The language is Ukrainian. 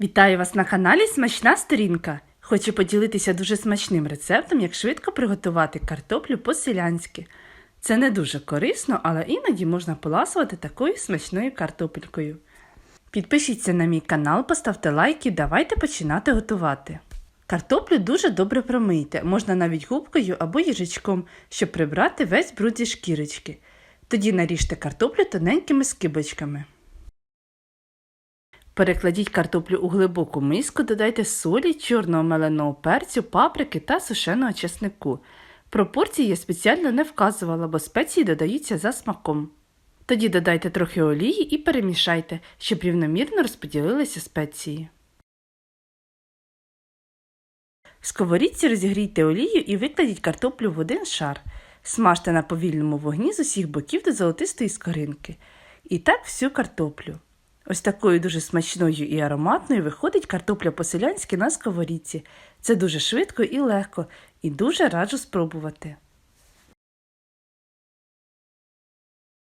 Вітаю вас на каналі Смачна сторінка. Хочу поділитися дуже смачним рецептом, як швидко приготувати картоплю по-селянськи. Це не дуже корисно, але іноді можна поласувати такою смачною картопелькою. Підпишіться на мій канал, поставте лайк і давайте починати готувати. Картоплю дуже добре промийте, можна навіть губкою або їжачком, щоб прибрати весь бруд зі шкірочки. Тоді наріжте картоплю тоненькими скибочками. Перекладіть картоплю у глибоку миску, додайте солі, чорного меленого перцю, паприки та сушеного чеснику. Пропорції я спеціально не вказувала, бо спеції додаються за смаком. Тоді додайте трохи олії і перемішайте, щоб рівномірно розподілилися спеції. В сковорідці розігрійте олію і викладіть картоплю в один шар. Смажте на повільному вогні з усіх боків до золотистої скоринки. І так всю картоплю. Ось такою дуже смачною і ароматною виходить картопля по-селянськи на сковорідці. Це дуже швидко і легко, і дуже раджу спробувати.